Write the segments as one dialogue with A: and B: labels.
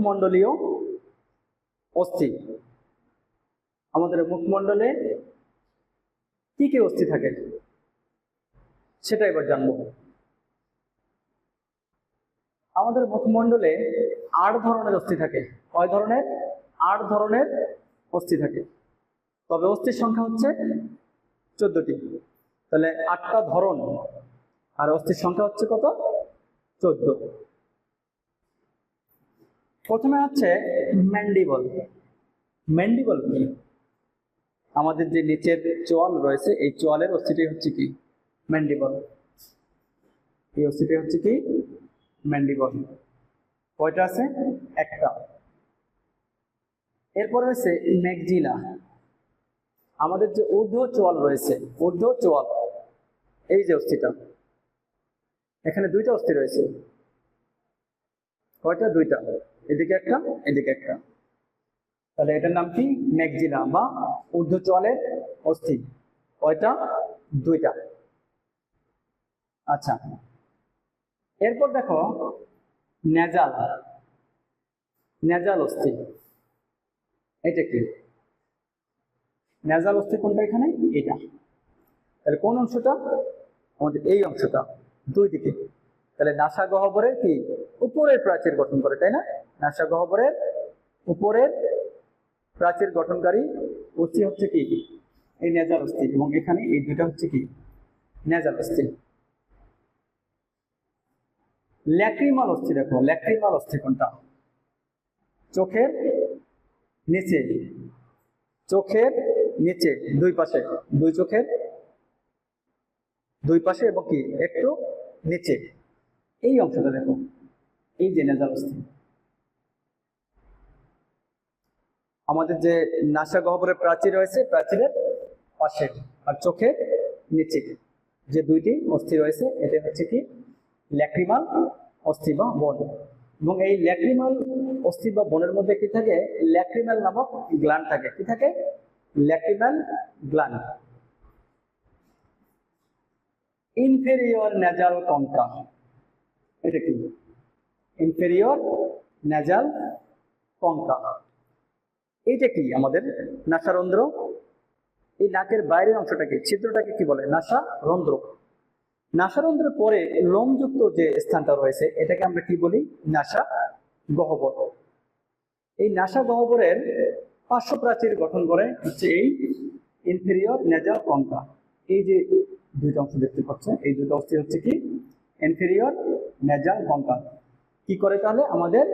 A: মুখমণ্ডলীয় অস্থি। আমাদের মুখমণ্ডলে কি কি অস্থি থাকে, সেটা এবার জানব। আমাদের মুখমণ্ডলে আট ধরনের অস্থি থাকে। কয় ধরনের? আট ধরনের অস্থি থাকে। তবে অস্থির সংখ্যা হচ্ছে চোদ্দটি। তাহলে আটটা ধরন, আর অস্থির সংখ্যা হচ্ছে কত? চোদ্দ। প্রথমে হচ্ছে ম্যান্ডিবল। ম্যান্ডিবল কি? আমাদের যে নিচের চোয়াল রয়েছে এই চোয়ালের অস্থিটি হচ্ছে কি? ম্যান্ডিবল। এই অস্থিটি হচ্ছে কি? ম্যান্ডিবল। কয়টা আছে? একটা। এরপর রয়েছে ম্যাকজিলা আমাদের যে ঊর্ধ্ব চোয়াল রয়েছে ঊর্ধ্ব চোয়াল এই যে অস্থিটা এখানে দুইটা অস্থি রয়েছে। কয়টা? দুইটা। এদিকে একটা এদিকে একটা। তাহলে এটার নাম কি? ম্যাকজিলা বা ঊর্ধ্ব চোয়ালের অস্থি। কয়টা? দুইটা। আচ্ছা। এরপর দেখো, নেজাল। নেজাল অস্থি। এটা কি? নেজাল অস্থি কোনটা এখানে? এটা। তাহলে কোন অংশটা? আমাদের এই অংশটা। দুই দিকে। তাহলে নাসা গহ্বরের কি? উপরের প্রাচীর গঠন করে, তাই না? নাসা গহ্বরের উপরের প্রাচীর গঠনকারী অস্থি হচ্ছে কি এই নেজাল অস্থি এবং এখানে এই দুইটা হচ্ছে কি? নেজাল অস্থি ল্যাক্রিমাল অস্থি দেখো। ল্যাক্রিমাল অস্থি কোনটা? চোখের নিচে। চোখের নিচে। দুই পাশে। দুই চোখের। দুই পাশে এবং কি? একটু নিচে। এই অংশটা দেখো। এই যে নেজাল অস্থি আমাদের যে নাসা গহ্বরের প্রাচীর রয়েছে, প্রাচীরের পাশে আর চোখের নিচে যে দুইটি অস্থি রয়েছে, এটা হচ্ছে কি? ল্যাক্রিমাল অস্থি বা বন। এবং এই ল্যাক্রিমাল অস্থি বা বনের মধ্যে কি থাকে? ল্যাক্রিমাল নামক গ্ল্যান্ড থাকে। কি থাকে? Lacrimal gland. Inferior nasal concha এটা কি? ইনফেরিয়র নেজাল কঙ্কা এইটা কি আমাদের নাসারন্ধ্র এই নাকের বাইরের অংশটাকে, ছিদ্রটাকে কি বলে? নাসা রন্ধ্র। নাসারন্ধ্রের পরে লোমযুক্ত যে স্থানটা রয়েছে, এটাকে আমরা কি বলি? নাসা গহ্বর। এই নাসা গহ্বরের পার্শ্ব প্রাচীর গঠন করে হচ্ছে এই ইনফেরিয়র নেজাল কঙ্কা এই যে দুইটা অংশ দেখতে পাচ্ছেন, এই দুটো অস্থি হচ্ছে কি? ইনফেরিয়র নেজাল কঙ্কা কি করে তাহলে? আমাদের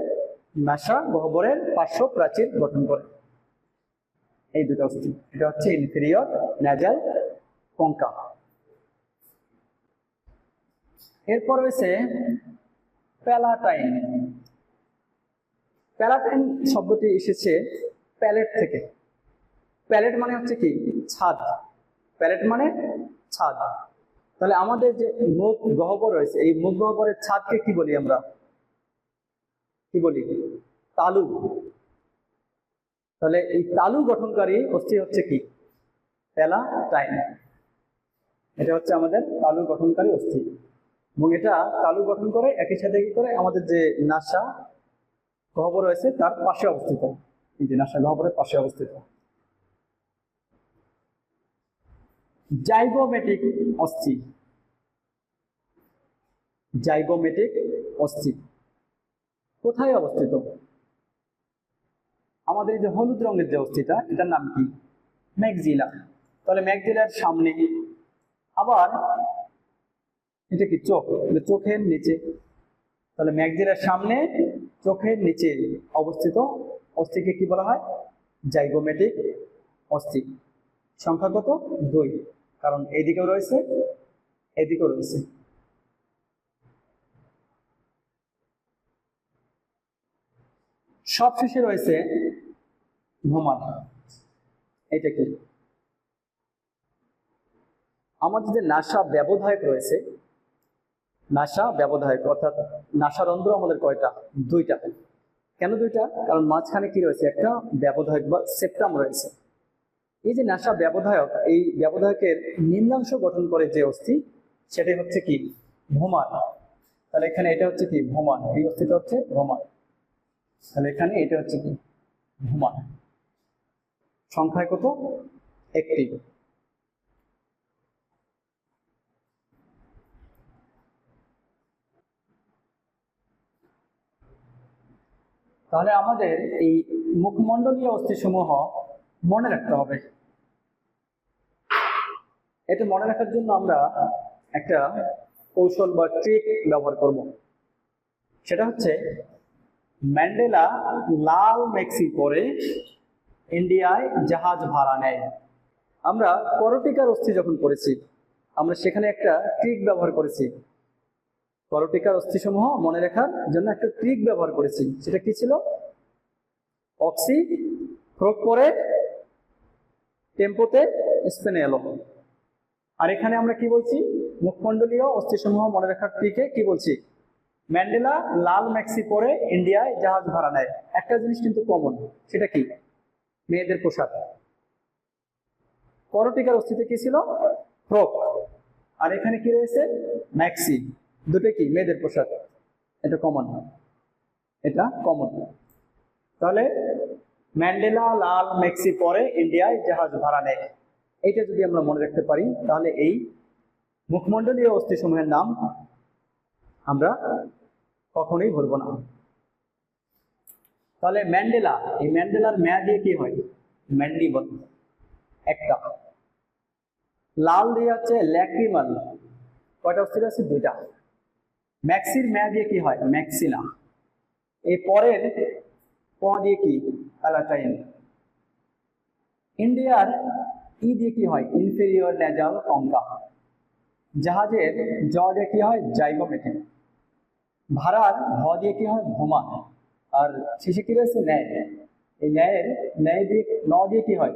A: নাসা গহ্বরের পার্শ্ব প্রাচীর গঠন করে। এই দুটো অস্থি এটা হচ্ছে ইনফেরিয়র নেজাল কঙ্কা এরপর রয়েছে প্যালাটাইন প্যালাটাইন শব্দটি এসেছে প্যালেট থেকে। প্যালেট মানে হচ্ছে কি? ছাদ। প্যালেট মানে ছাদ। তাহলে আমাদের যে মুখ গহ্বর রয়েছে, এই মুখ গহ্বরের ছাদকে কি বলি আমরা? কি বলি? তালু। তাহলে এই তালু গঠনকারী অস্থি হচ্ছে কি? প্যালাটাইন এটা হচ্ছে আমাদের তালু গঠনকারী অস্থি। এবং এটা তালু গঠন করে, একই সাথে কি করে? আমাদের যে নাসা গহ্বর রয়েছে, তার পাশে অবস্থিত। এই যে নাসা গহ্বরের পাশে অবস্থিত। জাইগোমেটিক অস্থি। জাইগোমেটিক অস্থি। কোথায় অবস্থিত? আমাদের এই যে হলুদ রঙের যে অস্থিটা, এটার নাম কি? ম্যাগজিলা তাহলে ম্যাকজিলার সামনে আবার এটা কি চোখ? তাহলে চোখের নিচে। তাহলে ম্যাকজিলার সামনে চোখের নিচে অবস্থিত অস্থিকে কি বলা হয়? জাইগোমেটিক অস্থি। সংখ্যা কত? দুই। কারণ এইদিকেও রয়েছে, এদিকেও রয়েছে। সবশেষে রয়েছে ভ্রমণ এটা কি? আমাদের যে নাসা ব্যবধায়ক রয়েছে, নাসা ব্যবধায়ক, অর্থাৎ নাসারন্ধ্র আমাদের কয়টা? দুইটা। কেন দুইটা? কারণ মাঝখানে কি রয়েছে? একটা ব্যবধায়ক বা সেপ্টাম রয়েছে। এই যে নাসা ব্যবধায়ক, এই ব্যবধায়কের নিম্নাংশ গঠন করে যে অস্থি, সেটাই হচ্ছে কি? ভ্রমান তাহলে এখানে এটা হচ্ছে কি? ভ্রমান এই অস্থিটা হচ্ছে ভ্রমান তাহলে এখানে এটা হচ্ছে কি? ভূমা সংখ্যায় কত? একটি। তাহলে আমাদের এই মুখমণ্ডলীয় অস্থিসমূহ মনে রাখতে হবে। এটা মনে রাখার জন্য আমরা একটা কৌশল বা ট্রিক ব্যবহার করব। সেটা হচ্ছে ম্যান্ডেলা লাল মেক্সি পরে ইন্ডিয়ায় জাহাজ ভাড়া নেয়। আমরা করটিকার অস্থি যখন করেছি, আমরা সেখানে একটা ট্রিক ব্যবহার করেছি। করটিকার অস্থিসমূহ মনে রাখার জন্য একটা ট্রিক ব্যবহার করেছি। সেটা কি ছিল? অক্সি প্রয়োগ করে টেম্পোতে স্পেনে এলো। আর এখানে আমরা কি বলছি? মুখমণ্ডলীয় অস্থিসমূহ মনে রাখার ট্রিকে কি বলছি? ম্যান্ডেলা লাল ম্যাক্সি পরে ইন্ডিয়ায় জাহাজ ভাড়া নেয়। একটা জিনিস কিন্তু কমন সেটা কি? মেয়েদের পোশাক। করটিকার অস্তিত্বে কি ছিল? ফ্রক। আর এখানে কি রয়েছে? ম্যাক্সি। দুটো কি? মেয়েদের পোশাক। এটা কমন এটা কমন তাহলে ম্যান্ডেলা, লাল মেক্সি পরে ইন্ডিয়ায় জাহাজ ভাড়া নেয়। এইটা যদি আমরা মনে রাখতে পারি, তাহলে এই মুখমণ্ডলীয় অস্থিসমূহের নাম আমরা কখনোই ভুলব না। তাহলে ম্যান্ডেলা, এই ম্যান্ডেলার ম্যা দিয়ে কি হয়? ম্যান্ডিবল একটা। লাল দিয়ে হচ্ছে ল্যাক্রিমাল। কয়টা অস্থির আছে? দুইটা। ম্যাক্সির ম্যা দিয়ে কি হয়? ম্যাক্সিনা এই পরের প দিয়ে কি? প্যালাটাইন ইন্ডিয়ার ই দিয়ে কি হয়? ইনফেরিয়র ন্যাজাল কঙ্কা জাহাজের জ দিয়ে কি হয়? জাইগোমেটিক ভাড়ার ভ দিয়ে কি হয়? ভোমা আর শেষে কি রয়েছে? ন্যায়। এই ন্যায়ের, ন্যায় দিয়ে, ন দিয়ে কি হয়?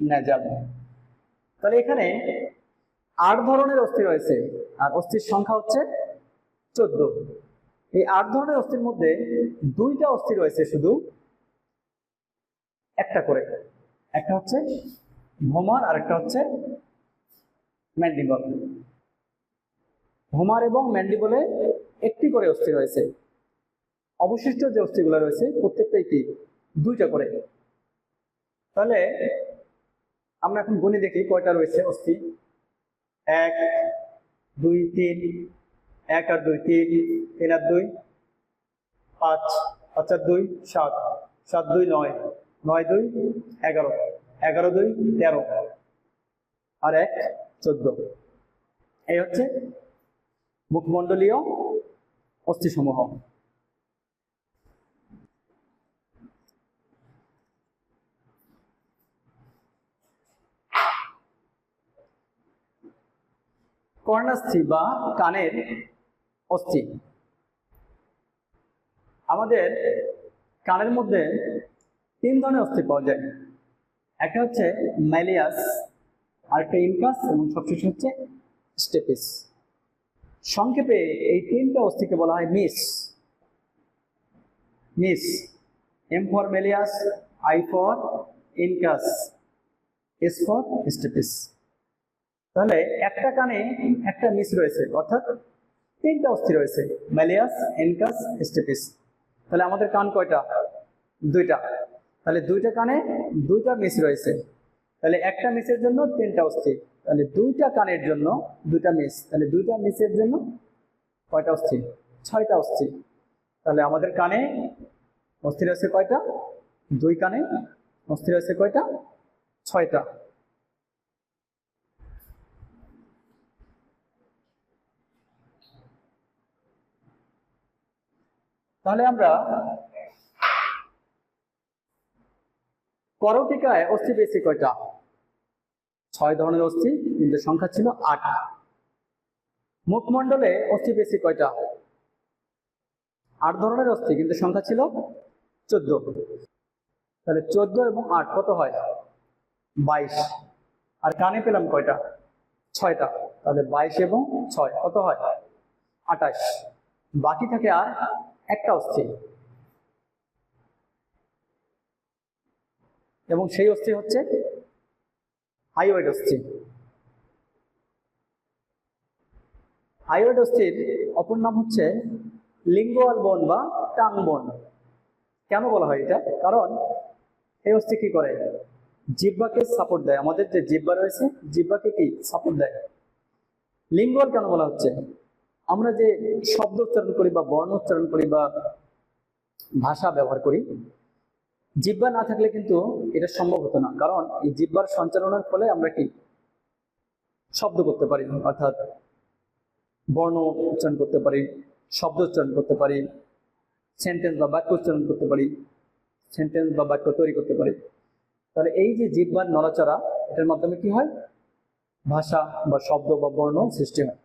A: ন্যাজাল তাহলে এখানে আট ধরনের অস্থি রয়েছে। আর অস্থির সংখ্যা হচ্ছে চোদ্দ। এই আট ধরনের অস্থির মধ্যে দুইটা অস্থি রয়েছে শুধু একটা করে। একটা হচ্ছে ভোমার, আর একটা হচ্ছে ম্যান্ডিবল। ভোমার এবং ম্যান্ডিবলে একটি করে অস্থি রয়েছে। অবশিষ্ট যে অস্থিগুলো রয়েছে প্রত্যেকটাই কি দুইটা করে। তাহলে আমরা এখন গুণে দেখি, কয়টা রয়েছে অস্থি? এক, দুই, তিন, এক আর দুই, তিন তিন আর দুই, পাঁচ পাঁচ আর দুই, সাত সাত, দুই, নয় নয়, দুই, এগারো এগারো, দুই, তেরো, আর এক, চোদ্দ। এই হচ্ছে মুখমণ্ডলীয় অস্থিসমূহ। কর্ণাস্থি বা কানের অস্থি। আমাদের কানের মধ্যে তিন ধরনের অস্থি পাওয়া যায়। একটা হচ্ছে ম্যালিয়াস আরেকটা ইনকাস, এবং সবশেষে হচ্ছে স্টেপিস। সংক্ষেপে এই তিনটা অস্থিকে বলা হয় MIS. MIS, M for malleus, I for incus, S for stapes. তাহলে একটা কানে একটা মিস রয়েছে, অর্থাৎ তিনটা অস্থি রয়েছে ম্যালিয়াস এনকাস, স্টেপিস। তাহলে আমাদের কান কয়টা? দুইটা। তাহলে দুইটা কানে দুইটা মিস রয়েছে। তাহলে একটা মিসের জন্য তিনটা অস্থি তাহলে দুইটা কানের জন্য দুইটা মিস তাহলে দুইটা মিসের জন্য কয়টা অস্থি ছয়টা অস্থি তাহলে আমাদের কানে অস্থি রয়েছে কয়টা? দুই কানে অস্থি রয়েছে কয়টা? ছয়টা। তাহলে আমরা করটিকায় অস্থি পেয়েছি কয়টা? ছয় ধরনের অস্থি, কিন্তু সংখ্যা ছিল আট মুখমণ্ডলে অস্থি পেয়েছি কয়টা? আট ধরনের অস্থি, কিন্তু সংখ্যা ছিল চোদ্দ। তাহলে চোদ্দ এবং আট কত হয়? বাইশ। আর কানে পেলাম কয়টা? ছয়টা। তাহলে বাইশ এবং ছয় কত হয়? আটাশ বাকি থাকে আর একটা অস্থি। এবং সেই অস্থি হচ্ছে হাইওয়েড অস্থি। হাইওয়েড অস্থির অপর নাম হচ্ছে লিঙ্গুয়াল বন বা টাং বোন। কেন বলা হয় এটা? কারণ এই অস্থি কি করে? জিব্বাকে সাপোর্ট দেয়। আমাদের যে জিব্বা রয়েছে জিব্বাকে কি সাপোর্ট দেয়? লিঙ্গুয়াল কেন বলা হচ্ছে? আমরা যে শব্দ উচ্চারণ করি বা বর্ণ উচ্চারণ করি বা ভাষা ব্যবহার করি জিব্বা না থাকলে কিন্তু এটা সম্ভব হতো না। কারণ এই জিব্বার সঞ্চালনের ফলে আমরা কি শব্দ করতে পারি, অর্থাৎ বর্ণ উচ্চারণ করতে পারি, শব্দ উচ্চারণ করতে পারি সেন্টেন্স বা বাক্য উচ্চারণ করতে পারি সেন্টেন্স বা বাক্য তৈরি করতে পারি। তাহলে এই যে জিব্বার নড়াচড়া, এটার মাধ্যমে কি হয়? ভাষা বা শব্দ বা বর্ণ সৃষ্টি হয়।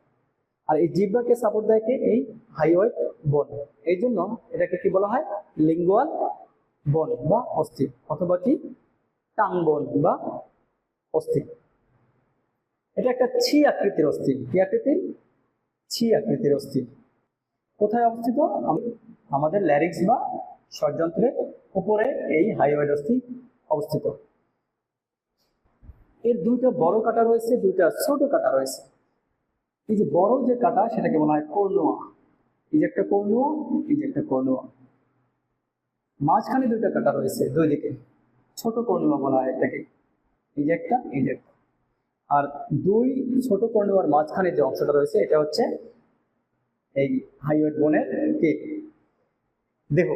A: আর এই জিব্বাকে সাপোর্ট দেয় কে? এই হাইওয়েট বোন। এই জন্য এটাকে কি বলা হয়? লিঙ্গুয়াল বোন বা অস্থি অথবা কি? টাং বোন বা অস্থি এটা একটা ছি আকৃতির অস্থি কি আকৃতির? ছি আকৃতির অস্থি কোথায় অবস্থিত? আম- আমাদের ল্যারিক্স বা ষড়যন্ত্রের উপরে এই হাইওয়েড অস্থি অবস্থিত। এর দুইটা বড় কাটা রয়েছে, দুইটা ছোট কাটা রয়েছে। এই যে বড় যে কাটা, সেটাকে বলা হয় কর্ণুয়া এই যে একটা কর্ণুয়া এই যে একটা কর্ণুয়া মাঝখানে দুইটা কাটা রয়েছে দুই দিকে ছোট কর্ণুয়া বলা হয় এটাকে। এই যে একটা, এই যে একটা। আর দুই ছোট কর্ণুয়ার মাঝখানে যে অংশটা রয়েছে, এটা হচ্ছে এই হাইওয়েড বোনের কি দেহ